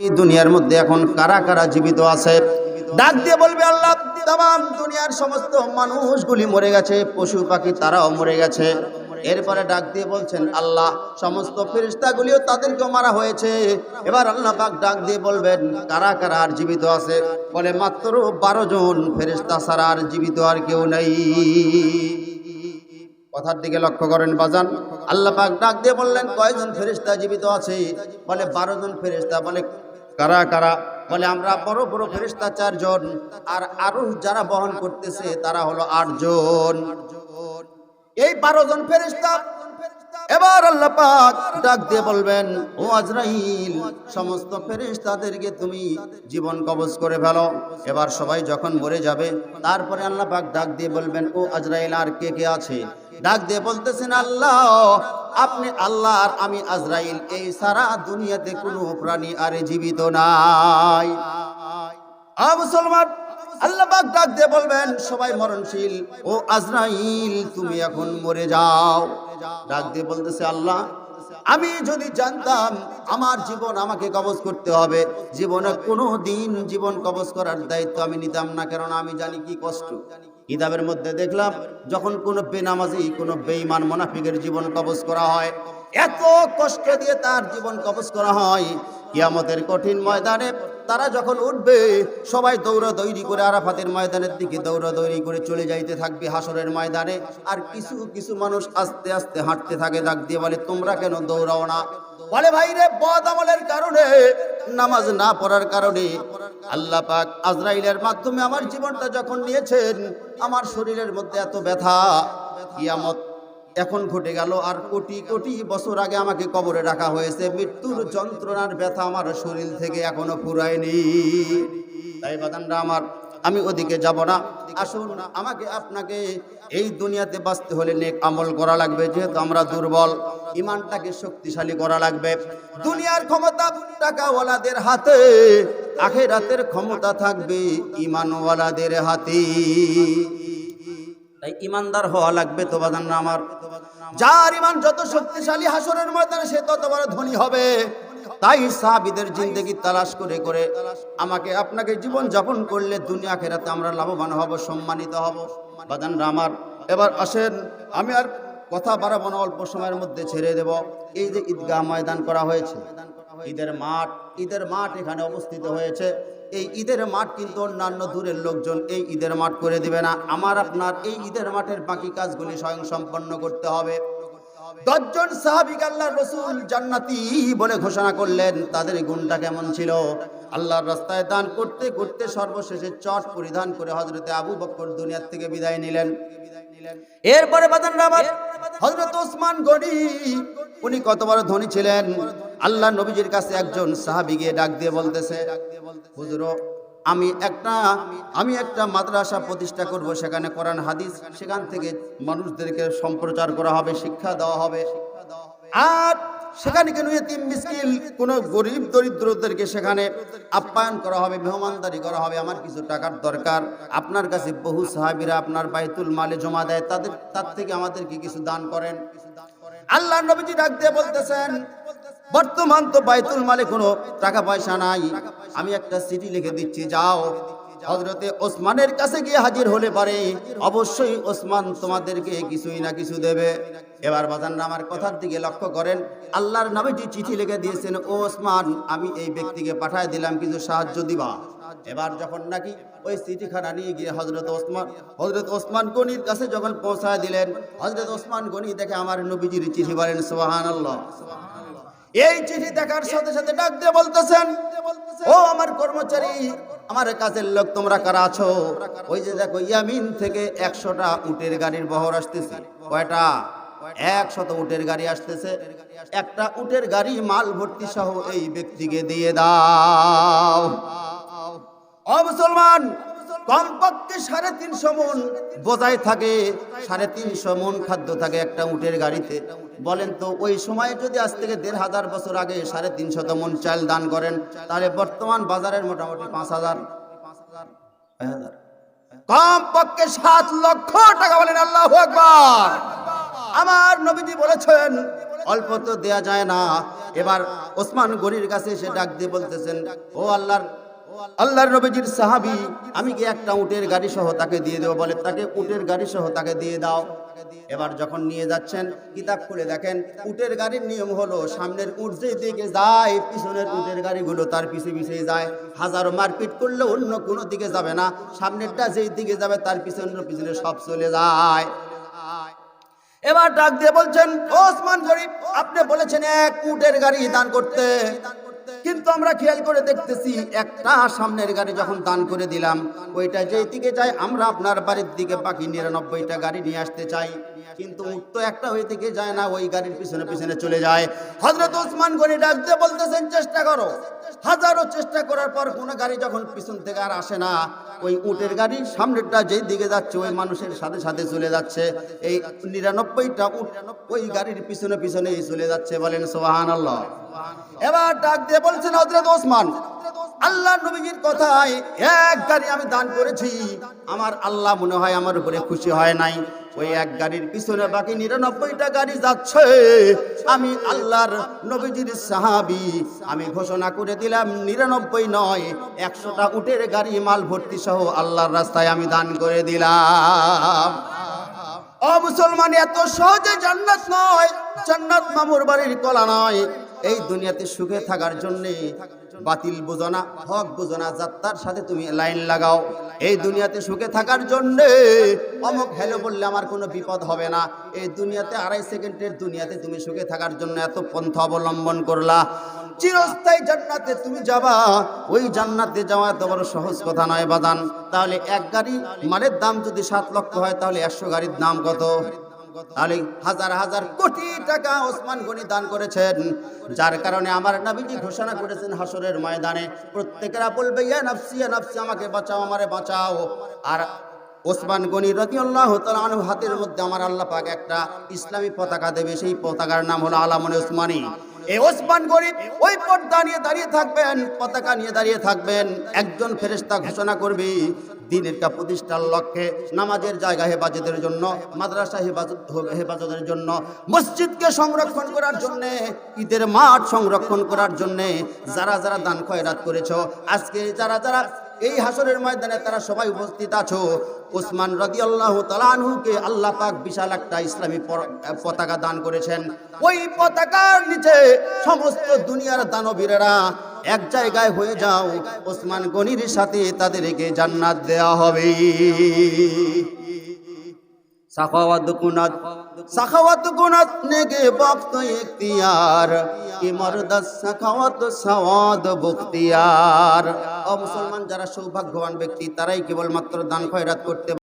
এই দুনিয়ার মধ্যে এখন কারা কারা জীবিত আছে? ডাক দিয়ে বলবে, আল্লাহ, তাম দুনিয়ার সমস্ত মানুষগুলি মরে গেছে, পশু পাখি তারাও মরে গেছে। এরপরে ডাক দিয়ে বলছেন, আল্লাহ, সমস্ত ফেরিস্তাগুলিও তাদেরকেও মারা হয়েছে। এবার আল্লাহ পাক ডাক দিয়ে বলবেন, কারা কারা আর জীবিত আছে? বলে, মাত্র বারো জন ফেরিস্তা ছাড়া আর জীবিত আর কেউ নেই। কথার দিকে লক্ষ্য করেন বাজান। আল্লাহ পাক ডাক দিয়ে বললেন, কয়জন ফেরিস্তা জীবিত আছে? বলে, বারো জন ফেরিস্তা বলে কারা কারা? বলে, আমরা বড় বড় ফেরিস্তা চারজন আর আরও যারা বহন করতেছে, তারা হলো আটজন। এই বারো জন ফেরিস্তা এবার আল্লাহ পাক ডাক দিয়ে বলবেন, ও আজরাইল, সমস্ত ফেরেশতাদেরকে তুমি জীবন কবজ করে ফেলো। এবার সবাই যখন মরে যাবে, তারপরে আল্লাহ পাক ডাক দিয়ে বলবেন, ও আজরাইল, আর কে কে আছে? ডাক দিয়ে বলতেছেন, আল্লাহ, আপনি আল্লাহ আর আমি আজরাইল, এই সারা দুনিয়াতে কোনো প্রাণী আর জীবিত নাই। আ মুসলমান, আল্লাহ পাক ডাক দিয়ে বলবেন, সবাই মরণশীল। ও আজরাইল, তুমি এখন মরে যাও। ডাক দিয়ে বলতেছে, আল্লাহ, আমি যদি জানতাম আমার জীবন আমাকে কবজ করতে হবে, জীবনে কোনো দিন জীবন কবজ করার দায়িত্ব আমি নিতাম না কারণ আমি জানি কি কষ্ট। কিতাবের মধ্যে দেখলাম, যখন কোনো বেনামাজি, কোনো বেইমান মোনাফিকের জীবন কবজ করা হয়, এত কষ্ট দিয়ে তার জীবন কবজ করা হয় কিয়ামতের কঠিন ময়দানে তারা যখন উঠবে, সবাই দৌড়া দৌড়ি করে আরাফাতের ময়দানের দিকে দৌড়া দৌড়ি করে চলে যাইতে থাকবে হাসরের ময়দানে। আর কিছু কিছু মানুষ আস্তে আস্তে হাঁটতে থাকে, ডাক দিয়ে বলে, তোমরা কেন দৌড়াও না? বলে ভাই রে বদ আমলের কারণে, নামাজ না পড়ার কারণে। আল্লাহ পাক আজরাইলের মাধ্যমে আমার জীবনটা যখন নিয়েছেন, আমার শরীরের মধ্যে এত ব্যথা। কিয়ামত এখন ঘটে গেল আর কোটি কোটি বছর আগে আমাকে কবরে রাখা হয়েছে। মৃত্যুর যন্ত্রণার ব্যথা আমার শরীর থেকে এখনও ফুরায়নি। তাই বাদানরা আমার, আমি ওদিকে যাব না। আসুন, আমাকে আপনাকে এই দুনিয়াতে বাঁচতে হলে নেক আমল করা লাগবে, যেহেতু আমরা দুর্বল। ইমানটাকে শক্তিশালী করা লাগবে। দুনিয়ার ক্ষমতা টাকাওয়ালাদের হাতে, আখেরাতের ক্ষমতা থাকবে ইমানওয়ালাদের হাতে। তাই ইমানদার হওয়া লাগবে তো বাদানরা আমার। যার ইমান যত শক্তিশালী হাসরের ময়দানে, সে তত বড় ধনী হবে। তাই সাহাবিদের জিন্দগি তালাশ করে করে আমাকে আপনাকে জীবন যাপন করলে দুনিয়া খেরাতে আমরা লাভবান হব, সম্মানিত হব। বাদান আমার, এবার আসেন, আমি আর কথা বাড়াবো না, অল্প সময়ের মধ্যে ছেড়ে দেব। এই যে ঈদগাহ ময়দান করা হয়েছে ঈদের মাঠ ঈদের মাঠ এখানে অবস্থিত হয়েছে। এই ঈদের মাঠ কিন্তু অন্যান্য দূরের লোকজন এই ঈদের মাঠ করে দিবে না। আমার, আপনার এই ঈদের মাঠের বাকি কাজগুলি স্বয়ং সম্পন্ন করতে হবে। দশজন সাহাবিক আল্লাহ রসুল জান্নাতি বলে ঘোষণা করলেন, তাদের গুণটা কেমন ছিল? আল্লাহর রাস্তায় দান করতে করতে সর্বশেষে চট পরিধান করে হজরতে আবু বক্কর দুনিয়ার থেকে বিদায় নিলেন। এরপরে হজরত ওসমান গনি, উনি কত বড় ধনী ছিলেন। আল্লাহ নবীজির কাছে একজন সাহাবি গিয়ে ডাক দিয়ে বলতেছে, হুজুর, আমি একটা আমি একটা মাদ্রাসা প্রতিষ্ঠা করব, সেখানে কোরআন, হাদিস, সেখান থেকে মানুষদেরকে সম্প্রচার করা হবে, শিক্ষা দেওয়া হবে। আর সেখানে কেন এতিম মিসকিল কোনো গরিব দরিদ্রদেরকে সেখানে আপ্যায়ন করা হবে, মেহমানদারি করা হবে, আমার কিছু টাকার দরকার। আপনার কাছে বহু সাহাবিরা আপনার বাইতুল মালে জমা দেয়, তাদের, তার থেকে আমাদেরকে কিছু দান করেন। আল্লাহ নবীজি ডাক দিয়ে বলতেছেন, বর্তমান তো বাইতুল মালে কোনো টাকা পয়সা নাই। আমি একটা চিঠি লিখে দিচ্ছি, যাও। হজরতে ওসমানের কাছে গিয়ে হাজির হলে পারে, অবশ্যই ওসমান তোমাদেরকে কিছুই না কিছু দেবে। এবার বাজান আমার কথার দিকে লক্ষ্য করেন, আল্লাহর যে চিঠি লিখে দিয়েছেন, ও ওসমান, আমি এই ব্যক্তিকে পাঠায় দিলাম, কিছু সাহায্য দিবা। এবার যখন নাকি ওই চিঠিখানা নিয়ে গিয়ে হজরত ওসমান হজরত ওসমান গনির কাছে যখন পৌঁছায় দিলেন হজরত ওসমান গনি দেখে আমার নবীজির চিঠি বলেন সোহান আল্লাহ এই চিঠি দেখার সাথে সাথে ডাক দিয়ে বলতেছেন, ও আমার কর্মচারী আমার কাজের লোক তোমরা কারা আছো? ওই যে দেখো, ইয়ামিন থেকে একশোটা উটের গাড়ির বহর আসতেছে। কয়টা? একশত উটের গাড়ি আসতেছে। একটা উটের গাড়ি মাল ভর্তি সহ এই ব্যক্তিকে দিয়ে দাও। ও মুসলমান, কমপক্ষে সাড়ে তিনশো মন বোঝাই থাকে, সাড়ে তিনশো মন খাদ্য থাকে একটা উটের গাড়িতে। বলেন তো, ওই সময় যদি আজ থেকে দেড় হাজার বছর আগে সাড়ে তিনশত মন চাল দান করেন, তাহলে বর্তমান বাজারের মোটামুটি পাঁচ হাজার কম পক্ষে সাত লক্ষ টাকা বলেন আল্লাহ একবার আমার নবীজি বলেছেন, অল্প তো দেয়া যায় না। এবার ওসমান গনির কাছে সে ডাক দিয়ে বলতেছেন, ও আল্লাহর আল্লাহর নবীজির সাহাবী, আমি কি একটা উটের গাড়ি সহ তাকে দিয়ে দেবো, বলে তাকে উটের গাড়ি সহ তাকে দিয়ে দাও। এবার যখন নিয়ে যাচ্ছেন, কিতাব খুলে দেখেন, উটের গাড়ির নিয়ম হলো, সামনের উট যেই দিকে যায়, পিছনের উটের গাড়িগুলো তার পিছে পিছে যায়। হাজারো মারপিট করলে অন্য কোনো দিকে যাবে না, সামনেরটা যেই দিকে যাবে, তার পিছনের পিছনে সব চলে যায়। এবার ডাক দিয়ে বলছেন ওসমান গরিব, আপনি বলেছেন এক উটের গাড়ি দান করতে। কিন্তু আমরা খেয়াল করে দেখতেছি, একটা সামনের গাড়ি যখন দান করে দিলাম, ওইটা যেই দিকে যায়, আমরা আপনার বাড়ির দিকে বাকি নিরানব্বইটা গাড়ি নিয়ে আসতে চাই। কিন্তু উট তো একটা ওই দিকে যায় না ওই গাড়ির পিছনে পিছনে চলে যায়। হজরত ওসমান গনি ডাক দিয়ে বলতেছেন চেষ্টা করো। হাজারো চেষ্টা করার পর কোনো গাড়ি যখন পিছন থেকে আর আসে না ওই উটের গাড়ি সামনেরটা যেই দিকে যাচ্ছে ওই মানুষের সাথে সাথে চলে যাচ্ছে। এই নিরানব্বইটা উট ওই গাড়ির পিছনে পিছনে চলে যাচ্ছে বলেন সোহান আল্লাহ এবার ডাক দিয়ে বলছেন হজরত ওসমান আল্লাহ নবীজির কথায় এক গাড়ি আমি দান করেছি। আমার আল্লাহ মনে হয় আমার উপরে খুশি হয় নাই। ওই এক গাড়ির পিছনে বাকি নিরানব্বইটা গাড়ি যাচ্ছে। আমি আল্লাহর নবীজির সাহাবি, আমি ঘোষণা করে দিলাম নিরানব্বই নয়, একশোটা উটের গাড়ি মাল ভর্তি সহ আল্লাহর রাস্তায় আমি দান করে দিলাম। ও মুসলমান, এত সহজে জান্নাত নয়। জান্নাত মামুর বাড়ির কলা নয়। এই দুনিয়াতে সুখে থাকার জন্যে বাতিল বোঝো না, হক বোঝো না, যাত্রার সাথে তুমি লাইন লাগাও। এই দুনিয়াতে সুখে থাকার জন্যে অমুক হ্যালো বললে আমার কোনো বিপদ হবে না। এই দুনিয়াতে আড়াই সেকেন্ডের দুনিয়াতে তুমি সুখে থাকার জন্য এত পন্থা অবলম্বন করলা। চিরস্থায়ী জান্নাতে তুমি যাবা, ওই জান্নাতে যাওয়া এত বড় সহজ কথা নয় বাদান তাহলে এক গাড়ি মালের দাম যদি সাত লক্ষ হয়, তাহলে একশো গাড়ির দাম কত? তাহলে হাজার হাজার কোটি টাকা ওসমান গনি দান করেছেন। যার কারণে আমার নবীজি ঘোষণা করেছেন হাসরের ময়দানে, প্রত্যেকেরা বলবে ইয়া নাফসি ইয়া নাফসি, আমাকে বাঁচাও, আমারে বাঁচাও। আর ওসমান গনি রাদিয়াল্লাহু তাআলা আনহু হাতের মধ্যে আমার আল্লাহ পাক একটা ইসলামী পতাকা দেবে, সেই পতাকার নাম হলো আলামনে ওসমানী। এই ওসমান গরিব ওই পর্দা নিয়ে দাঁড়িয়ে থাকবেন, পতাকা নিয়ে দাঁড়িয়ে থাকবেন। একজন ফেরেশতা ঘোষণা করবে দিনেরটা প্রতিষ্ঠার লক্ষ্যে নামাজের জায়গা হেফাজতের জন্য, মাদ্রাসা হেফাজত হেফাজতের জন্য, মসজিদকে সংরক্ষণ করার জন্য, ঈদের মাঠ সংরক্ষণ করার জন্য যারা যারা দান খয়রাত করেছ, আজকে যারা যারা এই হাসরের ময়দানে তারা সবাই উপস্থিত আছো, ওসমান রদি তাআলা আনহুকে আল্লাহ পাক বিশাল একটা ইসলামী পতাকা দান করেছেন। ওই পতাকার নিচে সমস্ত দুনিয়ার দানবীরেরা এক জায়গায় হয়ে যাও, ওসমান গনির সাথে তাদেরকে জান্নাত দেয়া হবে। সাখাওয়াত বক্ত সাখাওয়াত বখতিয়ার। মুসলমান, যারা সৌভাগ্যবান ব্যক্তি, তারাই কেবলমাত্র দান খয়রাত করতে